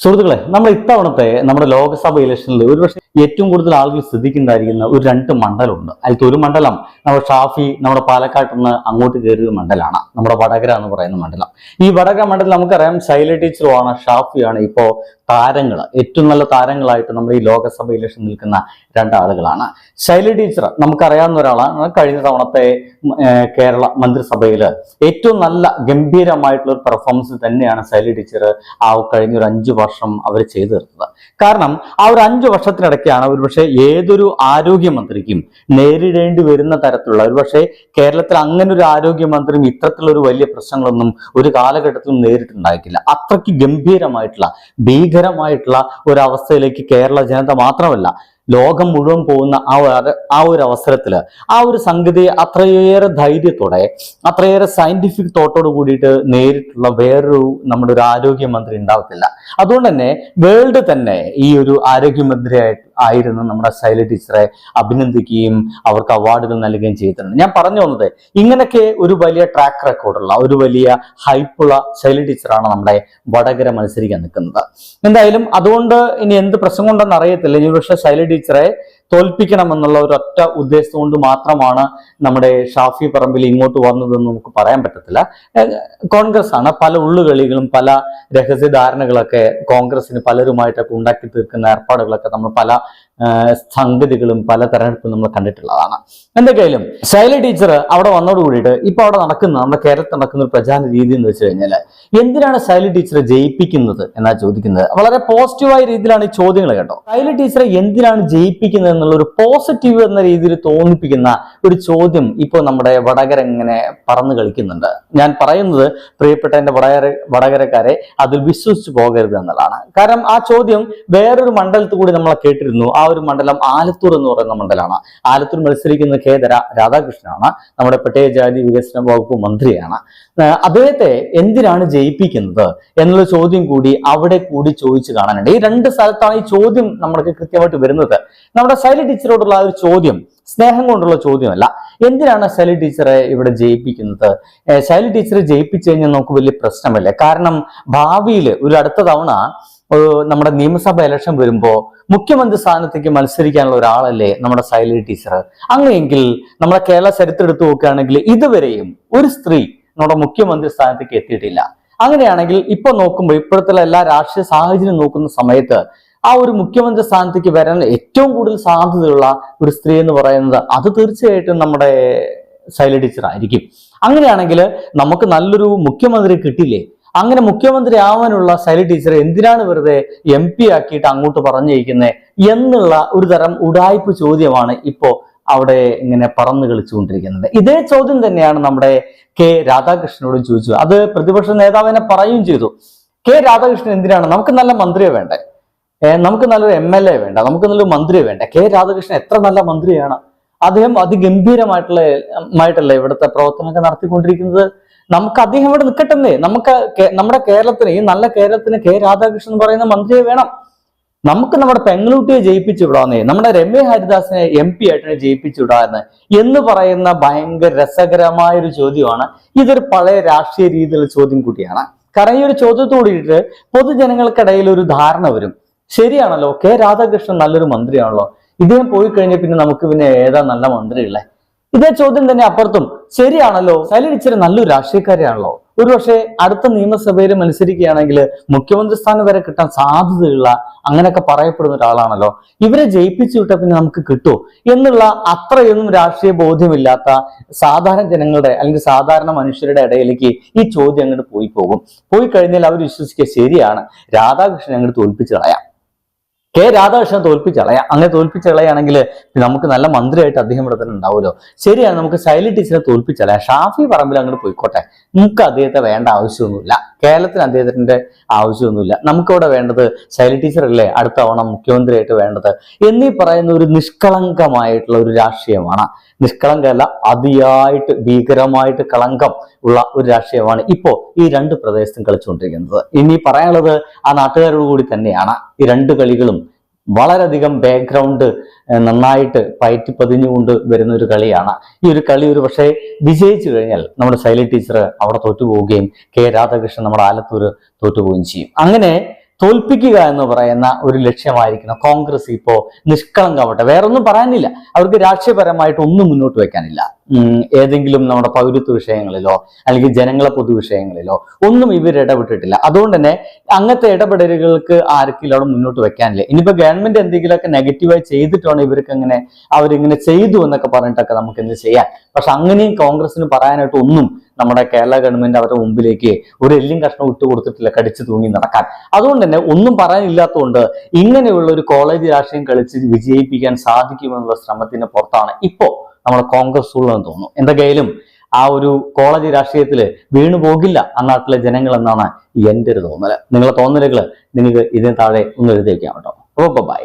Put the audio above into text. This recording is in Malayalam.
സുഹൃത്തുക്കളെ നമ്മൾ ഇത്തവണത്തെ നമ്മുടെ ലോക്സഭ ഇലക്ഷനിൽ ഒരുപക്ഷെ ഏറ്റവും കൂടുതൽ ആളുകൾ ശ്രദ്ധിക്കുന്നുണ്ടായിരിക്കുന്ന ഒരു രണ്ട് മണ്ഡലമുണ്ട്. അതിലത്തെ ഒരു മണ്ഡലം നമ്മുടെ ഷാഫി നമ്മുടെ പാലക്കാട്ട് നിന്ന് അങ്ങോട്ട് കയറിയ മണ്ഡലമാണ് നമ്മുടെ വടകര എന്ന് പറയുന്ന മണ്ഡലം. ഈ വടകര മണ്ഡലം നമുക്കറിയാം ശൈല ടീച്ചറുമാണ് ഷാഫിയാണ്. ഇപ്പോൾ താരങ്ങൾ ഏറ്റവും നല്ല താരങ്ങളായിട്ട് നമ്മൾ ഈ ലോകസഭ ഇലക്ഷൻ നിൽക്കുന്ന രണ്ടാളുകളാണ്. ശൈല ടീച്ചർ നമുക്കറിയാവുന്ന ഒരാളാണ്. കഴിഞ്ഞ തവണത്തെ കേരള മന്ത്രിസഭയിൽ ഏറ്റവും നല്ല ഗംഭീരമായിട്ടുള്ള ഒരു പെർഫോമൻസ് തന്നെയാണ് ശൈല ടീച്ചർ ആ കഴിഞ്ഞ ഒരു അഞ്ചു വർഷം അവർ ചെയ്തു തീർത്തത് കാരണം ആ ഒരു അഞ്ചു വർഷത്തിനിടയ്ക്കാണ് ഒരുപക്ഷെ ഏതൊരു ആരോഗ്യമന്ത്രിക്കും നേരിടേണ്ടി വരുന്ന തരത്തിലുള്ള. ഒരുപക്ഷെ കേരളത്തിൽ അങ്ങനെ ഒരു ആരോഗ്യമന്ത്രിയും ഇത്തരത്തിലുള്ള ഒരു വലിയ പ്രശ്നങ്ങളൊന്നും ഒരു കാലഘട്ടത്തിലും നേരിട്ടുണ്ടായിട്ടില്ല. അത്രയ്ക്ക് ഗംഭീരമായിട്ടുള്ള ഭീകരമായിട്ടുള്ള ഒരു അവസ്ഥയിലേക്ക് കേരള ജനത മാത്രമല്ല ലോകം മുഴുവൻ പോകുന്ന ആ ആ ഒരു അവസരത്തിൽ ആ ഒരു സംഗതിയെ അത്രയേറെ ധൈര്യത്തോടെ അത്രയേറെ സയന്റിഫിക് തോട്ടോട് കൂടിയിട്ട് നേരിട്ടുള്ള വേറൊരു നമ്മുടെ ഒരു ആരോഗ്യമന്ത്രി ഉണ്ടാവത്തില്ല. അതുകൊണ്ട് തന്നെ വേൾഡ് തന്നെ ഈ ഒരു ആരോഗ്യമന്ത്രിയായിട്ട് ആയിരുന്നു നമ്മുടെ ശൈല ടീച്ചറെ അഭിനന്ദിക്കുകയും അവർക്ക് അവാർഡുകൾ നൽകുകയും ചെയ്തിട്ടുണ്ട്. ഞാൻ പറഞ്ഞു വന്നത് ഇങ്ങനെയൊക്കെ ഒരു വലിയ ട്രാക്ക് റെക്കോർഡുള്ള ഒരു വലിയ ഹൈപ്പുള്ള ശൈല ടീച്ചറാണ് നമ്മുടെ വടകര മത്സരിക്കാൻ നിൽക്കുന്നത്. എന്തായാലും അതുകൊണ്ട് ഇനി എന്ത് പ്രശ്നം കൊണ്ടെന്ന് അറിയത്തില്ല. ഇനി പക്ഷേ ശൈല ടീച്ചറെ തോൽപ്പിക്കണമെന്നുള്ള ഒരു ഒറ്റ ഉദ്ദേശം കൊണ്ട് മാത്രമാണ് നമ്മുടെ ഷാഫി പറമ്പിൽ ഇങ്ങോട്ട് വന്നതെന്ന് നമുക്ക് പറയാൻ പറ്റത്തില്ല. കോൺഗ്രസ് ആണ് പല ഉള്ളുകളികളും പല രഹസ്യ ധാരണകളൊക്കെ കോൺഗ്രസിന് പലരുമായിട്ടൊക്കെ ഉണ്ടാക്കി തീർക്കുന്ന ഏർപ്പാടുകളൊക്കെ നമ്മൾ പല സംഗതികളും പല തെരഞ്ഞെടുപ്പും നമ്മൾ കണ്ടിട്ടുള്ളതാണ്. എന്തൊക്കെയായാലും ശൈല ടീച്ചർ അവിടെ വന്നോട് കൂടിയിട്ട് ഇപ്പൊ അവിടെ നടക്കുന്ന നമ്മുടെ കേരളത്തിൽ നടക്കുന്ന ഒരു പ്രചാരണ രീതി എന്ന് വെച്ച് കഴിഞ്ഞാൽ എന്തിനാണ് ശൈല ടീച്ചറെ ജയിപ്പിക്കുന്നത് എന്നാ ചോദിക്കുന്നത്? വളരെ പോസിറ്റീവായ രീതിയിലാണ് ഈ ചോദ്യങ്ങൾ കേട്ടോ. ശൈല ടീച്ചറെ എന്തിനാണ് ജയിപ്പിക്കുന്നത് എന്നുള്ള ഒരു പോസിറ്റീവ് എന്ന രീതിയിൽ തോന്നിപ്പിക്കുന്ന ഒരു ചോദ്യം ഇപ്പോൾ നമ്മുടെ വടകര ഇങ്ങനെ പറന്നു കളിക്കുന്നുണ്ട്. ഞാൻ പറയുന്നത് പ്രിയപ്പെട്ട എന്റെ വടകര വടകരക്കാരെ അതിൽ വിശ്വസിച്ചു പോകരുത് എന്നുള്ളതാണ്. കാരണം ആ ചോദ്യം വേറൊരു മണ്ഡലത്തിൽ കൂടി നമ്മളെ കേട്ടിരുന്നു. ആ ഒരു മണ്ഡലം ആലത്തൂർ എന്ന് പറയുന്ന മണ്ഡലമാണ്. ആലത്തൂർ മത്സരിക്കുന്ന കെ ദര- രാധാകൃഷ്ണനാണ്. നമ്മുടെ പട്ടികജാതി വികസന വകുപ്പ് മന്ത്രിയാണ്. അദ്ദേഹത്തെ എന്തിനാണ് ജയിപ്പിക്കുന്നത് എന്നുള്ള ചോദ്യം കൂടി അവിടെ കൂടി ചോദിച്ചു കാണാനുണ്ട്. ഈ രണ്ട് സ്ഥലത്താണ് ഈ ചോദ്യം നമ്മൾക്ക് കൃത്യമായിട്ട് വരുന്നത്. നമ്മുടെ ശൈലി ടീച്ചറോടുള്ള ഒരു ചോദ്യം സ്നേഹം കൊണ്ടുള്ള ചോദ്യമല്ല. എന്തിനാണ് ശൈലി ടീച്ചറെ ഇവിടെ ജയിപ്പിക്കുന്നത്? ശൈലി ടീച്ചറെ ജയിപ്പിച്ചു കഴിഞ്ഞാൽ നമുക്ക് വലിയ പ്രശ്നമല്ലേ? കാരണം ഭാവിയിൽ ഒരു അടുത്ത തവണ നമ്മുടെ നിയമസഭ ഇലക്ഷൻ വരുമ്പോ മുഖ്യമന്ത്രി സ്ഥാനത്തേക്ക് മത്സരിക്കാനുള്ള ഒരാളല്ലേ നമ്മുടെ സൈലി ടീച്ചർ അങ്ങനെയെങ്കിൽ നമ്മുടെ കേരള ചരിത്രം എടുത്തു നോക്കുകയാണെങ്കിൽ ഇതുവരെയും ഒരു സ്ത്രീ നമ്മുടെ മുഖ്യമന്ത്രി സ്ഥാനത്തേക്ക് എത്തിയിട്ടില്ല. അങ്ങനെയാണെങ്കിൽ ഇപ്പൊ നോക്കുമ്പോൾ ഇപ്പോഴത്തെ എല്ലാ രാഷ്ട്രീയ സാഹചര്യം നോക്കുന്ന സമയത്ത് ആ ഒരു മുഖ്യമന്ത്രി സ്ഥാനത്തേക്ക് വരാൻ ഏറ്റവും കൂടുതൽ സാധ്യതയുള്ള ഒരു സ്ത്രീ എന്ന് പറയുന്നത് അത് തീർച്ചയായിട്ടും നമ്മുടെ ശൈല ടീച്ചർ ആയിരിക്കും അങ്ങനെയാണെങ്കിൽ നമുക്ക് നല്ലൊരു മുഖ്യമന്ത്രി കിട്ടില്ലേ അങ്ങനെ മുഖ്യമന്ത്രി ആവാനുള്ള ശൈല ടീച്ചറെ എന്തിനാണ് വെറുതെ എം പി ആക്കിയിട്ട് അങ്ങോട്ട് പറഞ്ഞിരിക്കുന്നത് എന്നുള്ള ഒരു തരം ഉടായ്പ ചോദ്യമാണ് ഇപ്പോ അവിടെ ഇങ്ങനെ പറന്നു കളിച്ചുകൊണ്ടിരിക്കുന്നത്. ഇതേ ചോദ്യം തന്നെയാണ് നമ്മുടെ കെ രാധാകൃഷ്ണനോടും ചോദിച്ചത്. അത് പ്രതിപക്ഷ നേതാവിനെ പറയുകയും ചെയ്തു. കെ രാധാകൃഷ്ണൻ എന്തിനാണ്? നമുക്ക് നല്ല മന്ത്രിയെ വേണ്ടേ? നമുക്ക് നല്ലൊരു എം എൽ എ വേണ്ട. നമുക്ക് നല്ലൊരു മന്ത്രിയെ വേണ്ട. കെ രാധാകൃഷ്ണൻ എത്ര നല്ല മന്ത്രിയാണ്. അദ്ദേഹം അതിഗംഭീരമായിട്ടുള്ള മായിട്ടല്ലേ ഇവിടുത്തെ പ്രവർത്തനമൊക്കെ നടത്തിക്കൊണ്ടിരിക്കുന്നത്? നമുക്ക് അദ്ദേഹം ഇവിടെ നിൽക്കട്ടെന്നേ. നമുക്ക് നമ്മുടെ കേരളത്തിന് ഈ നല്ല കേരളത്തിന് കെ രാധാകൃഷ്ണൻ പറയുന്ന മന്ത്രിയെ വേണം. നമുക്ക് നമ്മുടെ പെങ്ങളൂട്ടിയെ ജയിപ്പിച്ചു വിടാന്നേ. നമ്മുടെ രമ്യ ഹരിദാസിനെ എം പി ആയിട്ട് ജയിപ്പിച്ചു വിടാന്ന് എന്ന് പറയുന്ന ഭയങ്കര രസകരമായ ഒരു ചോദ്യമാണ്. ഇതൊരു പഴയ രാഷ്ട്രീയ രീതിയിലുള്ള ചോദ്യം കൂടിയാണ്. കാരണം ഈ ഒരു ചോദ്യത്തോടിയിട്ട് പൊതുജനങ്ങൾക്കിടയിൽ ഒരു ധാരണ വരും. ശരിയാണല്ലോ കെ രാധാകൃഷ്ണൻ നല്ലൊരു മന്ത്രിയാണല്ലോ. ഇദ്ദേഹം പോയി കഴിഞ്ഞാൽ പിന്നെ നമുക്ക് പിന്നെ ഏതാ നല്ല മന്ത്രിയുള്ളേ ഇതേ ചോദ്യം തന്നെ അപ്പുറത്തും. ശരിയാണല്ലോ. ശൈലജ ഇച്ചിരി നല്ലൊരു രാഷ്ട്രീയക്കാരിയാണല്ലോ. ഒരുപക്ഷെ അടുത്ത നിയമസഭയിൽ മത്സരിക്കുകയാണെങ്കിൽ മുഖ്യമന്ത്രി സ്ഥാനം വരെ കിട്ടാൻ സാധ്യതയുള്ള അങ്ങനെയൊക്കെ പറയപ്പെടുന്ന ഒരാളാണല്ലോ. ഇവരെ ജയിപ്പിച്ചു വിട്ടാൽ പിന്നെ നമുക്ക് കിട്ടുമോ? എന്നുള്ള അത്രയൊന്നും രാഷ്ട്രീയ ബോധ്യമില്ലാത്ത സാധാരണ ജനങ്ങളുടെ അല്ലെങ്കിൽ സാധാരണ മനുഷ്യരുടെ ഇടയിലേക്ക് ഈ ചോദ്യം അങ്ങോട്ട് പോയി പോകും. പോയി കഴിഞ്ഞാൽ അവർ വിശ്വസിക്കുക ശരിയാണ്. രാധാകൃഷ്ണൻ അങ്ങോട്ട് തോൽപ്പിച്ചു കളയാം. കെ രാധാകൃഷ്ണൻ തോൽപ്പിച്ച് കളയാം അങ്ങനെ തോൽപ്പിച്ച് കളയാണെങ്കിൽ നമുക്ക് നല്ല മന്ത്രിയായിട്ട് അദ്ദേഹം ഇവിടെ തന്നെ ഉണ്ടാവുമല്ലോ. ശരിയാണ് നമുക്ക് ശൈലി ടീച്ചറെ തോൽപ്പിച്ച് കളയാം ഷാഫി പറമ്പിൽ അങ്ങോട്ട് പോയിക്കോട്ടെ. നമുക്ക് അദ്ദേഹത്തെ വേണ്ട ആവശ്യമൊന്നുമില്ല. കേരളത്തിന് അദ്ദേഹത്തിന്റെ ആവശ്യമൊന്നുമില്ല. നമുക്കവിടെ വേണ്ടത് ശൈലി ടീച്ചറല്ലേ അടുത്ത തവണ മുഖ്യമന്ത്രിയായിട്ട് വേണ്ടത്. എന്നീ പറയുന്ന ഒരു നിഷ്കളങ്കമായിട്ടുള്ള ഒരു രാഷ്ട്രീയമാണ്. നിഷ്കളങ്കമല്ല അതിയായിട്ട് ഭീകരമായിട്ട് കളങ്കം ഉള്ള ഒരു രാഷ്ട്രീയമാണ് ഇപ്പോ ഈ രണ്ട് പ്രദേശത്തും കളിച്ചുകൊണ്ടിരിക്കുന്നത്. ഇനി പറയാനുള്ളത് ആ നാട്ടുകാരോട് കൂടി തന്നെയാണ്. ഈ രണ്ട് കളികളും വളരെയധികം ബാക്ക്ഗ്രൗണ്ട് നന്നായിട്ട് പയറ്റി പതിഞ്ഞുകൊണ്ട് വരുന്ന ഒരു കളിയാണ്. ഈ ഒരു കളി ഒരു പക്ഷേ വിജയിച്ചു കഴിഞ്ഞാൽ നമ്മുടെ ശൈലി ടീച്ചർ അവിടെ തോറ്റുപോവുകയും കെ രാധാകൃഷ്ണൻ നമ്മുടെ ആലത്തൂർ തോറ്റുപോവുകയും ചെയ്യും. അങ്ങനെ തോൽപ്പിക്കുക എന്ന് പറയുന്ന ഒരു ലക്ഷ്യമായിരിക്കണം. കോൺഗ്രസ് ഇപ്പോ നിഷ്കളങ്കാവട്ടെ വേറൊന്നും പറയാനില്ല. അവർക്ക് രാഷ്ട്രീയപരമായിട്ട് ഒന്നും മുന്നോട്ട് വെക്കാനില്ല. ഏതെങ്കിലും നമ്മുടെ പൗരത്വ വിഷയങ്ങളിലോ അല്ലെങ്കിൽ ജനങ്ങളെ പൊതുവിഷയങ്ങളിലോ ഒന്നും ഇവർ ഇടപെട്ടിട്ടില്ല. അതുകൊണ്ട് തന്നെ അങ്ങനത്തെ ഇടപെടലുകൾക്ക് ആർക്കും അവിടെ മുന്നോട്ട് വെക്കാനില്ല. ഇനിയിപ്പോ ഗവൺമെന്റ് എന്തെങ്കിലുമൊക്കെ നെഗറ്റീവായി ചെയ്തിട്ടാണ് ഇവർക്ക് അങ്ങനെ അവരിങ്ങനെ ചെയ്തു എന്നൊക്കെ പറഞ്ഞിട്ടൊക്കെ നമുക്ക് എന്ത് ചെയ്യാം? പക്ഷെ അങ്ങനെയും കോൺഗ്രസിന് പറയാനായിട്ട് ഒന്നും നമ്മുടെ കേരള ഗവൺമെന്റ് അവരുടെ മുമ്പിലേക്ക് ഒരു എല്ലും കഷ്ണം ഇട്ട് കൊടുത്തിട്ടില്ല കടിച്ചു തൂങ്ങി നടക്കാൻ. അതുകൊണ്ട് തന്നെ ഒന്നും പറയാനില്ലാത്തതുകൊണ്ട് ഇങ്ങനെയുള്ള ഒരു കോളേജ് രാഷ്ട്രീയം കളിച്ച് വിജയിപ്പിക്കാൻ സാധിക്കുമെന്നുള്ള ശ്രമത്തിന് പുറത്താണ്. ഇപ്പോ നമ്മുടെ കോൺഗ്രസ് ഉള്ളതെന്ന് തോന്നുന്നു. എന്തൊക്കെയായാലും ആ ഒരു കോളേജ് രാഷ്ട്രീയത്തിൽ വീണു പോകില്ല ആ നാട്ടിലെ ജനങ്ങൾ എന്നാണ് എന്റെ ഒരു തോന്നൽ. നിങ്ങളെ തോന്നലുകൾ നിങ്ങൾക്ക് ഇതിന് താഴെ ഒന്ന് എഴുതി വയ്ക്കാം കേട്ടോ. ഓ ബൈ